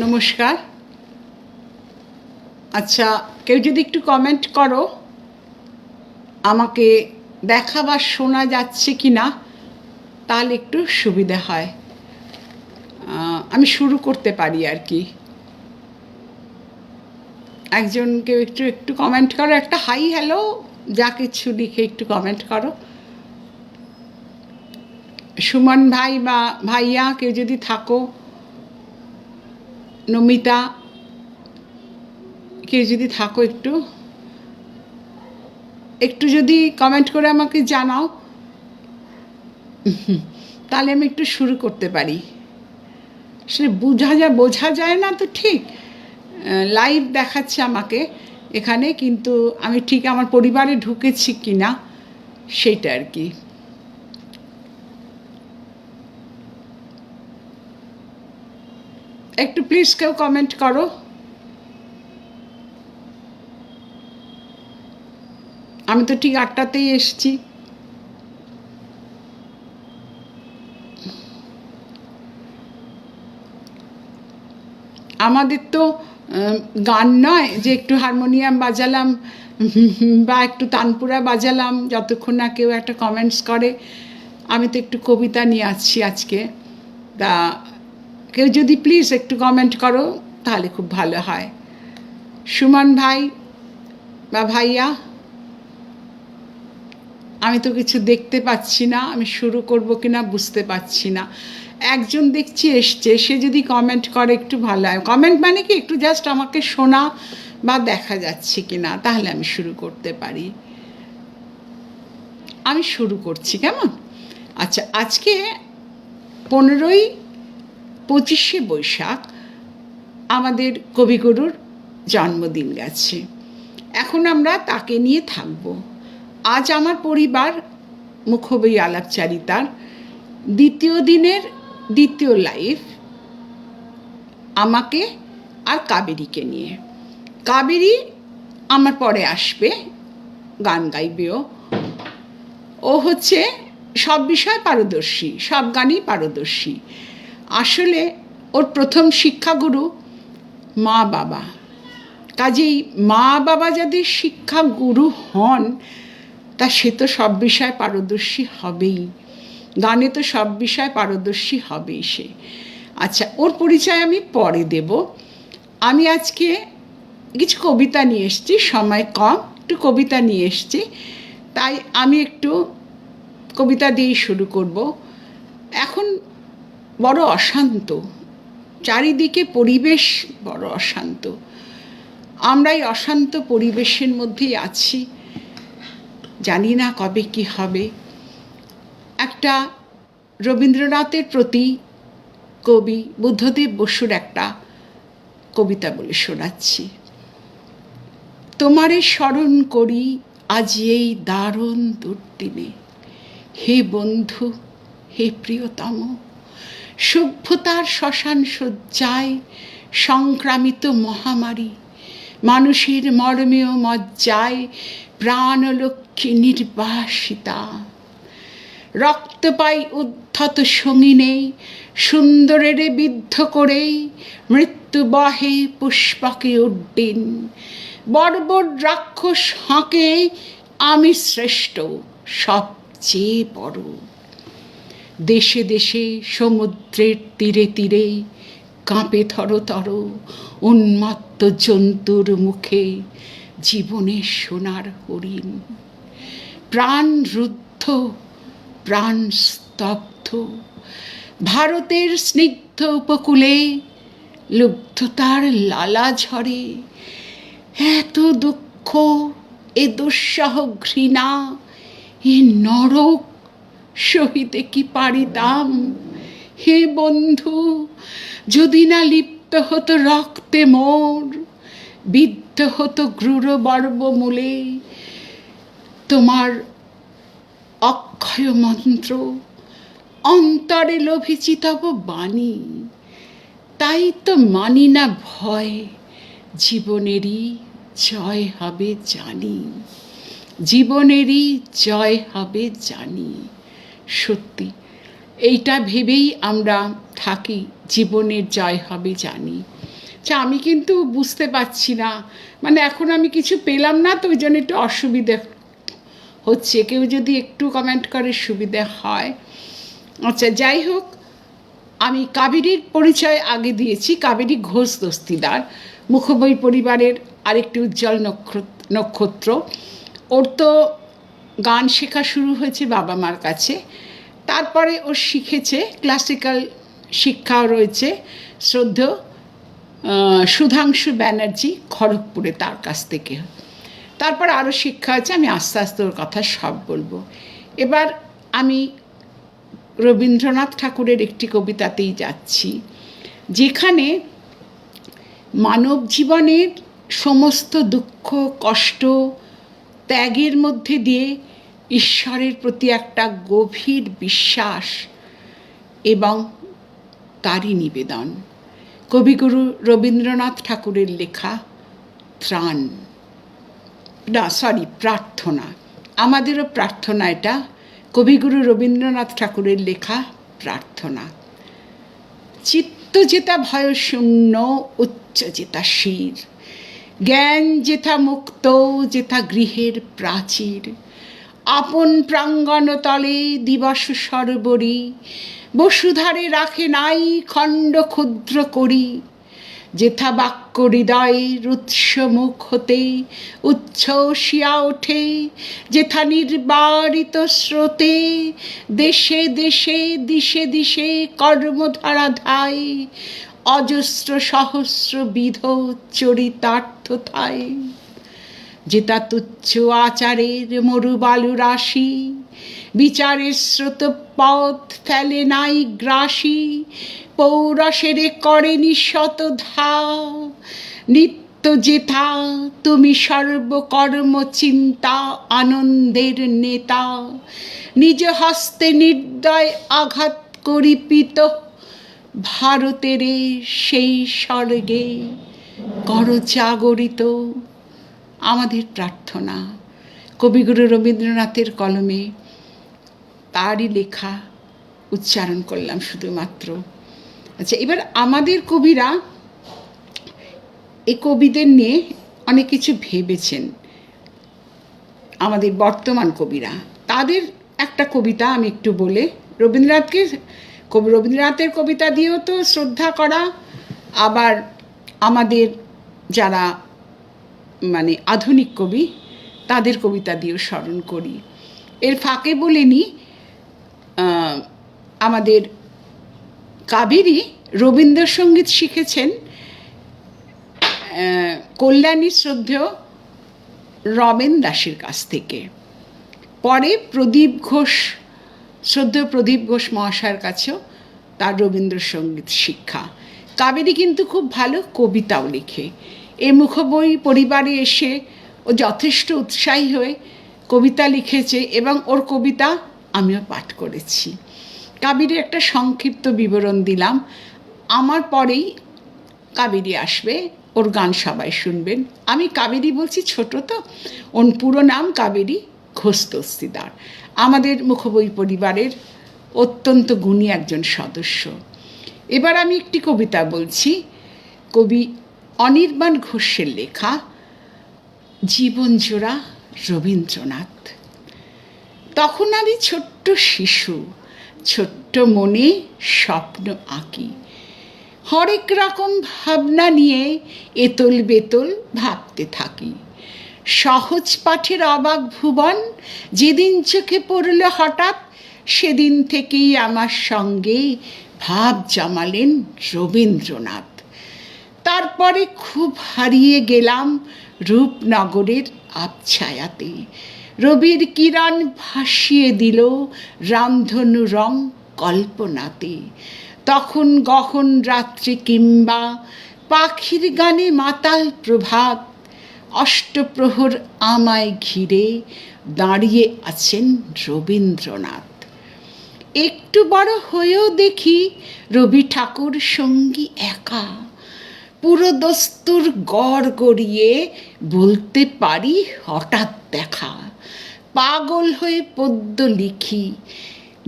নমস্কার। আচ্ছা কেউ যদি একটু কমেন্ট করো, আমাকে দেখা বা শোনা যাচ্ছে কি না তাহলে একটু সুবিধা হয়। আমি শুরু করতে পারি আর কি। একজন কেউ একটু একটু কমেন্ট করো, একটা হাই হ্যালো যা কিছু লিখে একটু কমেন্ট করো। সুমন ভাই বা ভাইয়া, কেউ যদি থাকো নমিতা কেউ যদি থাকো একটু। একটু যদি কমেন্ট করে আমাকে জানাও। তাহলে আমি একটু শুরু করতে পারি। সে বোঝা যায় বোঝা যায় না তো ঠিক। লাইভ দেখাচ্ছে আমাকে এখানে, কিন্তু আমি ঠিক আমার পরিবারে ঢুকেছি কি না সেইটা আর কি। একটু প্লিজ কেউ কমেন্ট করো। আমি তো ঠিক আটটাতেই এসছি। আমাদের তো গান নয় যে একটু হারমোনিয়াম বাজালাম, বা একটু তানপুরা বাজালাম, যতক্ষণ না কেউ একটা কমেন্টস করে। আমি তো একটু কবিতা নিয়ে আসছি আজকে। তা কেউ যদি প্লিজ একটু কমেন্ট করো, তাহলে খুব ভালো হয়। সুমন ভাই বা ভাইয়া, আমি তো কিছু দেখতে পাচ্ছি না, আমি শুরু করব কি না বুঝতে পারছি না। একজন দেখছি এসছে, সে যদি কমেন্ট করে একটু ভালো হয়। কমেন্ট মানে কি? একটু জাস্ট আমাকে শোনা বা দেখা যাচ্ছে কি না তাহলে আমি শুরু করতে পারি। আমি শুরু করছি, কেমন? আচ্ছা আজকে পনেরোই পঁচিশে বৈশাখ আমাদের কবিগুরুর জন্মদিন গেছে। এখন আমরা তাকে নিয়ে থাকব। আজ আমার পরিবার মুখবই আলাপচারিতার দ্বিতীয় দিনের দ্বিতীয় লাইফ আমাকে আর কাবেরীকে নিয়ে। কাবেরী আমার পরে আসবে, গান গাইবেও ও হচ্ছে সব বিষয় পারদর্শী, সব গানই পারদর্শী। আসলে ওর প্রথম শিক্ষাগুরু মা বাবা। কাজেই মা বাবা যাদের শিক্ষা গুরু হন, তা সে তো সব বিষয়ে পারদর্শী হবেই। গানে তো সব বিষয়ে পারদর্শী হবেই সে। আচ্ছা ওর পরিচয় আমি পরে দেব। আমি আজকে কিছু কবিতা নিয়ে এসেছি, সময় কম, একটু কবিতা নিয়ে এসেছি। তাই আমি একটু কবিতা দিয়েই শুরু করব। এখন বড় অশান্ত। চারিদিকে পরিবেশ বড় অশান্ত। আমরা এই অশান্ত পরিবেশের মধ্যেই আছি। জানি না কবে কি হবে। একটা রবীন্দ্রনাথের প্রতি কবি বুদ্ধদেব বসুর একটা কবিতা বলে শোনাচ্ছি। তোমারে স্মরণ করি আজ এই দারুণ দুর্দিনে। হে বন্ধু, হে প্রিয়তম সভ্যতার শ্মশান শয্যায় সংক্রামিত মহামারী, মানুষের মর্মেয় মজ্জায় প্রাণলক্ষ্মী নির্বাসিতা। রক্ত পাই উদ্ধত সঙ্গিনে সুন্দরের বিদ্ধ করেই মৃত্যু বহে পুষ্পকে উড্ডিন। বর্বর রাক্ষস হাঁকে আমি শ্রেষ্ঠ, সবচেয়ে বড়। দেশে দেশে, সমুদ্রের তীরে তীরে, কাঁপে থরতর উন্মত্ত জন্তুর মুখে জীবনের সোনার হরিণ। প্রাণ রুদ্ধ, প্রাণ স্তব্ধ, ভারতের স্নিগ্ধ উপকূলে, লুব্ধতার লালা ঝরে। এত দুঃখ, এ দুঃসাহ ঘৃণা, এ নরক সহিতে কি পারিতাম হে বন্ধু, যদি না লিপ্ত হতো রক্তে মোর, বিদ্ধ হতো গ্রুর মূলে, তোমার অক্ষয় মন্ত্র অন্তরে লোভিছি বাণী। তাই তো মানি না ভয়, জীবনেরই জয় হবে জানি। জীবনেরই জয় হবে জানি। সত্যি। এইটা ভেবেই আমরা থাকি, জীবনের জয় হবে জানি। আচ্ছা আমি কিন্তু বুঝতে পারছি না। মানে এখন আমি কিছু পেলাম না, তো ওই জন্য একটু অসুবিধে হচ্ছে। কেউ যদি একটু কমেন্ট করে সুবিধে হয়। আচ্ছা যাই হোক, আমি কাবেরীর পরিচয় আগে দিয়েছি। কাবেরী ঘোষ দস্তিদার মুখবই পরিবারের আরেকটি উজ্জ্বল নক্ষত্র নক্ষত্র। ওর তো গান শেখা শুরু হয়েছে বাবা মার কাছে। তারপরে ও শিখেছে ক্লাসিক্যাল শিক্ষাও রয়েছে। শ্রদ্ধ সুধাংশু ব্যানার্জি খড়গপুরে তার কাছ থেকে। তারপর আরও শিক্ষা আছে, আমি আস্তে আস্তে ওর কথা সব বলব। এবার আমি রবীন্দ্রনাথ ঠাকুরের একটি কবিতাতেই যাচ্ছি, যেখানে মানব জীবনের সমস্ত দুঃখ, কষ্ট ত্যাগের মধ্যে দিয়ে ঈশ্বরের প্রতি একটা গভীর বিশ্বাস এবং তারই নিবেদন। কবিগুরু রবীন্দ্রনাথ ঠাকুরের লেখা ত্রাণ। না সরি প্রার্থনা। আমাদেরও প্রার্থনা এটা। কবিগুরু রবীন্দ্রনাথ ঠাকুরের লেখা প্রার্থনা। চিত্ত যেতা ভয়শূন্য উচ্চ যেতা শির। জ্ঞান যেথা মুক্ত যেথা গৃহের প্রাচীর। আপন প্রাঙ্গণ তলে দিবস সরবরি, বসুধারে রাখে নাই খণ্ড ক্ষুদ্র করি। যেথা বাক্য হৃদয়ের উৎস মুখ হতে, উচ্ছ্বসিয়া ওঠে, যেথা নির্বারিত স্রোতে, দেশে দেশে দিশে দিশে কর্মধারা ধায় অজস্র সহস্র বিধ চরিতার্থ থায় যেটা তুচ্ছ আচারের মরুবালু রাশি, বিচারের স্রোত পথ ফেলে নাই গ্রাসী, পৌরসেরে করেনি শত ধা নিত্য যেথা তুমি সর্বকর্ম চিন্তা আনন্দের নেতা, নিজ হস্তে নির্দয় আঘাত করিপিত ভারতের সেই স্বর্গে কর জাগরিত আমাদের প্রার্থনা। কবিগুরু রবীন্দ্রনাথের কলমে তারই লেখা উচ্চারণ করলাম শুধুমাত্র। আচ্ছা এবার আমাদের কবিরা এই কবিদের নিয়ে অনেক কিছু ভেবেছেন। আমাদের বর্তমান কবিরা, তাদের একটা কবিতা আমি একটু বলে, রবীন্দ্রনাথকে কবি রবীন্দ্রনাথের কবিতা দিয়েও তো শ্রদ্ধা করা। আবার আমাদের যারা মানে আধুনিক কবি, তাদের কবিতা দিয়েও স্মরণ করি। এর ফাঁকে বলিনি আমাদের কাবেরী রবীন্দ্রসঙ্গীত শিখেছেন কল্যাণী শ্রদ্ধেয় রমেন দাসের কাছ থেকে। পরে প্রদীপ ঘোষ শ্রদ্ধেয় প্রদীপ ঘোষ মহাশয়ের কাছেও তার রবীন্দ্রসঙ্গীত শিক্ষা। কাবেরী কিন্তু খুব ভালো কবিতাও লেখে। এ মুখবই পরিবারে এসে ও যথেষ্ট উৎসাহী হয়ে কবিতা লিখেছে এবং ওর কবিতা আমিও পাঠ করেছি। কাবেরীর একটা সংক্ষিপ্ত বিবরণ দিলাম। আমার পরেই কাবেরী আসবে, ওর গান সবাই শুনবেন। আমি কাবেরী বলছি ছোট তো, ওর পুরো নাম কাবেরী ঘোষ দস্তিদার আমাদের মুখবই পরিবারের অত্যন্ত গুণী একজন সদস্য। এবার আমি একটি কবিতা বলছি। কবি অনির্বাণ ঘোষের লেখা জীবনজোড়া রবীন্দ্রনাথ। তখন আমি ছোট্ট শিশু, ছোট্ট মনে স্বপ্ন আঁকি। হরেক রকম ভাবনা নিয়ে এতল বেতল ভাবতে থাকি। সহজ পাঠের অবাক ভুবন, যেদিন চোখে পড়ল হঠাৎ, সেদিন থেকেই আমার সঙ্গে ভাব জমালেন রবীন্দ্রনাথ। তারপরে খুব হারিয়ে গেলাম রূপনগরের আবছায়াতে। রবির কিরণ ভাসিয়ে দিল রামধনু রং কল্পনাতে। তখন গহন রাত্রি কিংবা পাখির গানে মাতাল প্রভাত অষ্টপ্রহর আমায় ঘিরে দাঁড়িয়ে আছেন রবীন্দ্রনাথ। একটু বড় হয়েও দেখি রবি ঠাকুর সঙ্গী একা। পুরো দস্তুর গড় গড়িয়ে বলতে পারি হঠাৎ দেখা। পাগল হয়ে পদ্য লিখি,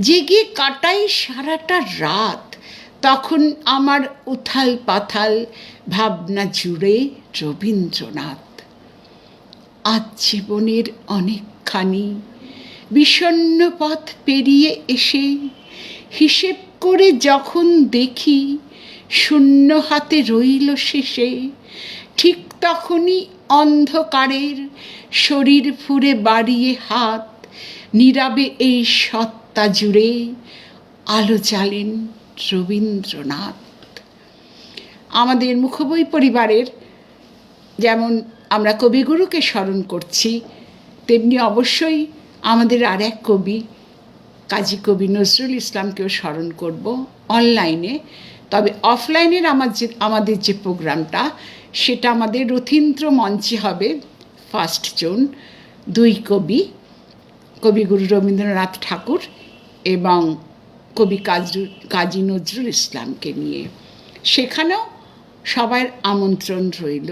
জেগে কাটাই সারাটা রাত। তখন আমার উথাল পাথাল ভাবনা জুড়ে রবীন্দ্রনাথ। আজ জীবনের অনেকখানি। বিষণ্ন পথ পেরিয়ে এসে হিসেব করে যখন দেখি শূন্য হাতে রইল শেষে, ঠিক তখনই অন্ধকারের শরীর ফুরে বাড়িয়ে হাত নীরবে এই সত্তা জুড়ে আলো জ্বালেন রবীন্দ্রনাথ। আমাদের মুখবই পরিবারের যেমন আমরা কবিগুরুকে স্মরণ করছি। তেমনি অবশ্যই আমাদের আর এক কবি, কাজী কবি নজরুল ইসলামকেও স্মরণ করব অনলাইনে। তবে অফলাইনের আমার যে, আমাদের যে প্রোগ্রামটা, সেটা আমাদের রথীন্দ্র মঞ্চে হবে ফার্স্ট জুন। দুই কবি, কবিগুরু রবীন্দ্রনাথ ঠাকুর এবং কবি কাজী কাজী নজরুল ইসলামকে নিয়ে। সেখানেও সবার আমন্ত্রণ রইল।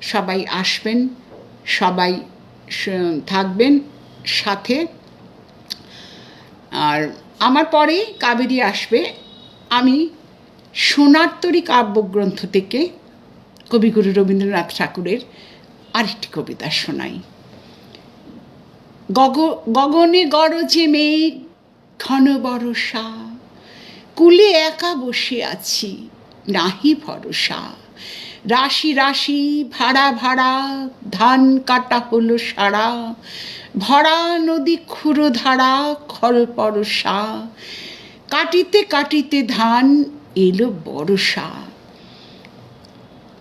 সবাই আসবেন, সবাই থাকবেন সাথে। আর আমার পরে কাবেরী আসবে। আমি সোনার তরী কাব্যগ্রন্থ থেকে কবিগুরু রবীন্দ্রনাথ ঠাকুরের আরেকটি কবিতা শোনাই। গগ, গগনে গরজে মেঘ, ঘন বরষা, কুলে একা বসে আছি, নাহি ভরসা। রাশি রাশি, ভাড়া ভাড়া, ধান কাটা হলো সারা। ভরা নদী ক্ষুরো ধারা খল পরশা। কাটিতে কাটিতে ধান এলো বরষা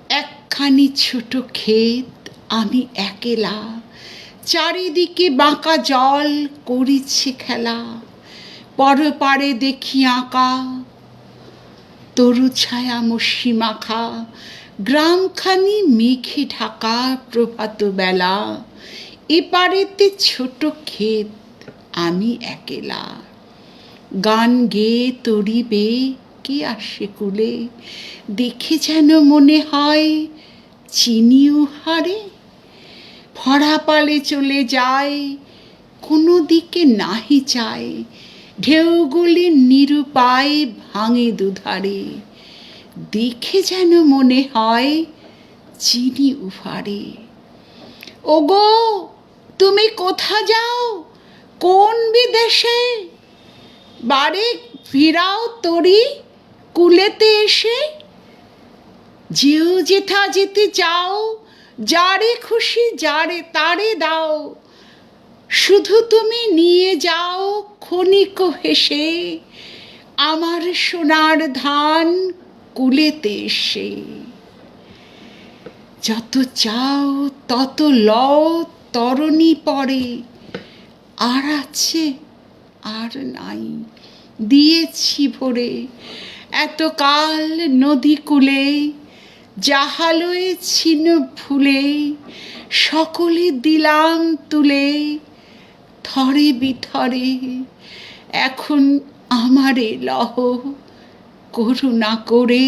একখানি ছোট ক্ষেত আমি একেলা। চারিদিকে বাঁকা জল করিছে খেলা। পরপারে দেখি আঁকা। তরু ছায়া মসি মাখা। গ্রামখানি মেঘে ঢাকা প্রভাত বেলা। এপারেতে ছোট ক্ষেত, আমি একেলা। গান গেয়ে তরিবে, কে আসে কুলে? দেখে যেন মনে হয় চিনিও হারে ভরা পালে চলে যায়, কোনো দিকে নাহি চায় ঢেউগুলি নিরুপায় ভাঙে দুধারে। দেখে যেন মনে হয় চিনি উফারে ওগো, তুমি কোথা যাও? কোন বিদেশে? বাড়ি ফিরাও তরি কুলেতে এসে। যেও যেথা যেতে চাও, যারে খুশি যারে তারে দাও। শুধু তুমি নিয়ে যাও ক্ষণিক হেসে। আমার সোনার ধান কুলেতে এসে। যত চাও, তত লও, তরণী পরে। আর আছে, আর নাই, দিয়েছি ভরে। এত কাল নদী কূলে জাহালয়ে ছিন ফুলে সকলে দিলাম তুলে। থরে বিথরে, এখন আমারে লহ। করুণা করে।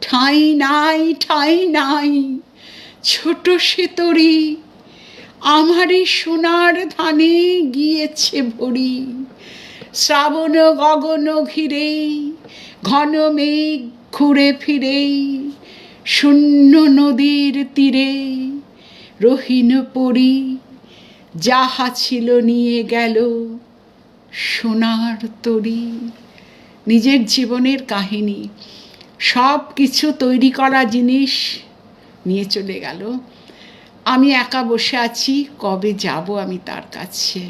ঠাঁই নাই ঠাঁই নাই, ছোট সেতরি। আমারে সোনার ধানে গিয়েছে ভরি। শ্রাবণ গগন ঘিরে ঘন মেঘ ঘুরে ফিরে শূন্য নদীর তীরে রহিন পরি। যাহা ছিল নিয়ে গেল সোনার তরি। নিজের জীবনের কাহিনী। সব কিছু তৈরি করা জিনিস নিয়ে চলে গেল। আমি একা বসে আছি, কবে যাব আমি তার কাছে?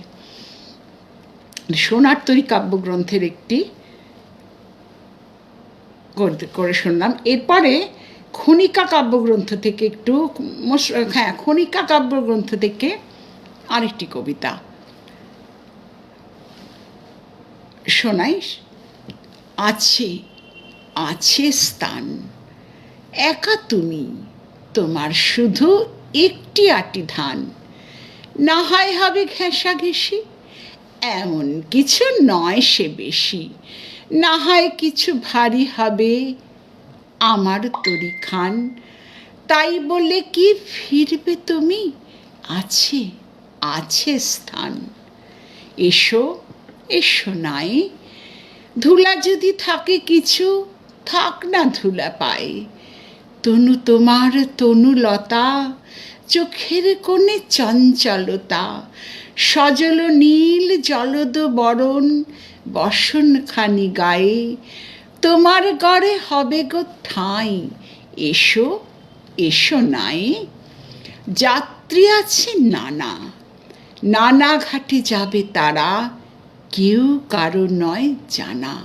সোনার তরী কাব্যগ্রন্থের একটি করে শুনলাম। এরপরে খনিকা কাব্যগ্রন্থ থেকে একটু হ্যাঁ খনিকা কাব্যগ্রন্থ থেকে আরেকটি কবিতা শোনাই। আছে আছে স্থান। একা তুমি, তোমার শুধু একটি আটি ধান। না হয় হবে ঘেঁষা ঘেঁষি এমন কিছু নয় সে বেশি। না হয় কিছু ভারী হবে আমার তরি খান। তাই বলে কি ফিরবে তুমি? আছে আছে স্থান। এসো এসো নাই ধুলা যদি থাকে কিছু, থাক না ধুলা পায়। তনু তোমার, তনু লতা, চোখের কোণে চঞ্চলতা। সজল নীল জলদ বরণ, বসন খানি গায়ে। তোমার গড়ে হবে গো ঠাঁই, এসো এসো নাই। যাত্রী আছে নানা নানা ঘাটে যাবে তারা। কেউ কারও নয় জানা।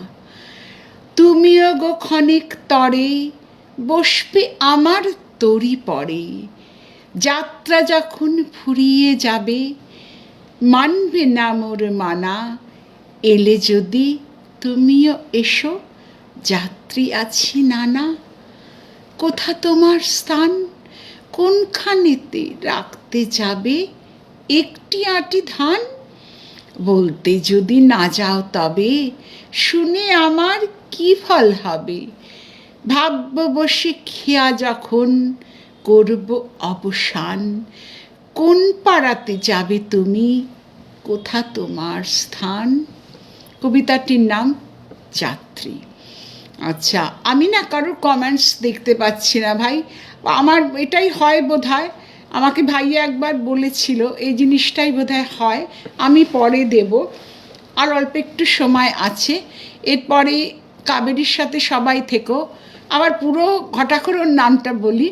তুমিও গো ক্ষণিক তরে বসবে আমার তরি পরে। যাত্রা যখন ফুরিয়ে যাবে, মানবে না মোর মানা। এলে যদি তুমিও এসো, যাত্রী আছি নানা। কোথা তোমার স্থান? কোনখানেতে রাখতে যাবে একটি আটি ধান? বলতে যদি না যাও তবে শুনে আমার কি ফল হবে? ভাবব বসে খেয়া যখন করব অবসান, কোন পাড়াতে যাবে তুমি? কোথা তোমার স্থান? কবিতাটির নাম যাত্রী। আচ্ছা আমি না কারোর কমেন্টস দেখতে পাচ্ছি না ভাই। আমার এটাই হয় বোধ হয় আমাকে ভাইয়া একবার বলেছিল, এই জিনিসটাই বোধ হয়, আমি পরে দেব। আর অল্প একটু সময় আছে, এরপরে কাবেরীর সাথে সবাই থেকো। আবার পুরো ঘটাখরোর নামটা বলি,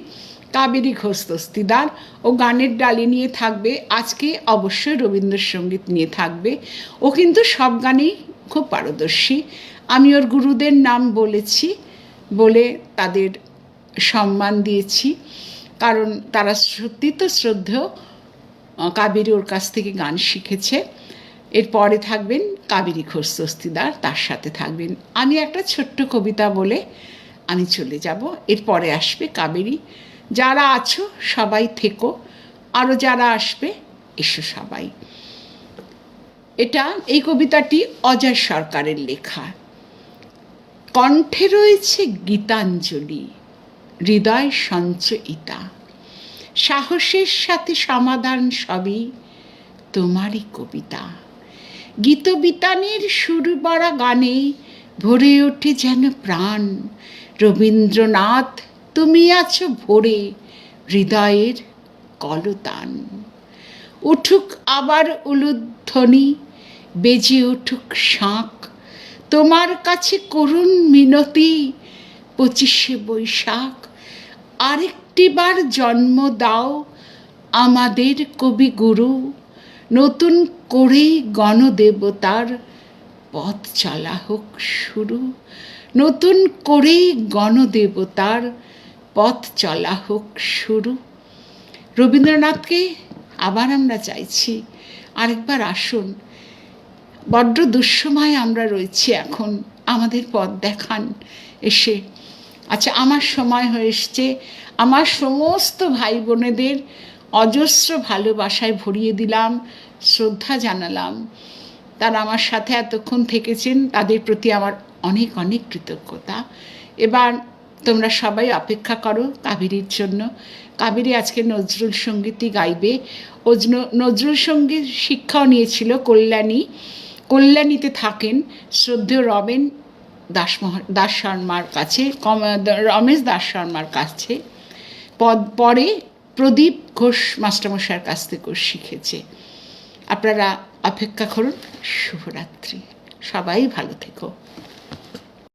কাবেরী ঘোষ দস্তিদার ও গানের ডালি নিয়ে থাকবে, আজকে অবশ্যই রবীন্দ্রসঙ্গীত নিয়ে থাকবে। ও কিন্তু সব গানেই খুব পারদর্শী। আমি ওর গুরুদের নাম বলেছি, বলে তাদের সম্মান দিয়েছি। কারণ তারা সত্যি তো শ্রদ্ধেয় কাবেরী ওর কাছ থেকে গান শিখেছে। এরপরে থাকবেন কাবেরী ঘোষ দস্তিদার তার সাথে থাকবেন আমি একটা ছোট্ট কবিতা বলে আমি চলে যাব। এরপরে আসবে কাবেরী। যারা আছো সবাই থেকো আরও যারা আসবে এসো সবাই। এটা, এই কবিতাটি অজয় সরকারের লেখা। কণ্ঠে রয়েছে গীতাঞ্জলি। হৃদয় সঞ্চয়িতা। সাহসের সাথে সমাধান সবই তোমারই কবিতা। গীতবিতানের সুর বাড়া গানে ভরে ওঠে যেন প্রাণ। রবীন্দ্রনাথ, তুমি আছো ভরে হৃদয়ের কলতান। উঠুক আবার উলুধ্বনি, বেজে উঠুক শাঁখ। তোমার কাছে করুণ মিনতি, পঁচিশে বৈশাখ। আরেকটি বার জন্ম দাও আমাদের কবিগুরু। নতুন করেই গণদেবতার পথ চলা হোক শুরু। নতুন করেই গণদেবতার পথ চলা হোক শুরু। রবীন্দ্রনাথকে আবার আমরা চাইছি, আরেকবার আসুন। বড্ড দুঃসময় আমরা রয়েছি এখন। আমাদের পথ দেখান, এসে আচ্ছা আমার সময় হয়ে এসছে। আমার সমস্ত ভাই বোনেদের অজস্র ভালোবাসায় ভরিয়ে দিলাম, শ্রদ্ধা জানালাম। তারা আমার সাথে এতক্ষণ থেকেছেন, তাদের প্রতি আমার অনেক অনেক কৃতজ্ঞতা। এবার তোমরা সবাই অপেক্ষা করো কাবেরীর জন্য। কাবেরী আজকে নজরুল সঙ্গীতই গাইবে। নজরুল সংগীত শিক্ষাও নিয়েছিল, কল্যাণী। কল্যাণীতে থাকেন, শ্রদ্ধেয় রমেন দাস দাস শর্মার কাছে রমেশ দাস শর্মার কাছে। পদ পরে প্রদীপ ঘোষ মাস্টারমশাইয়ের কাছ থেকেও শিখেছে। আপনারা অপেক্ষা করুন। শুভরাত্রি। সবাই ভালো থেকো।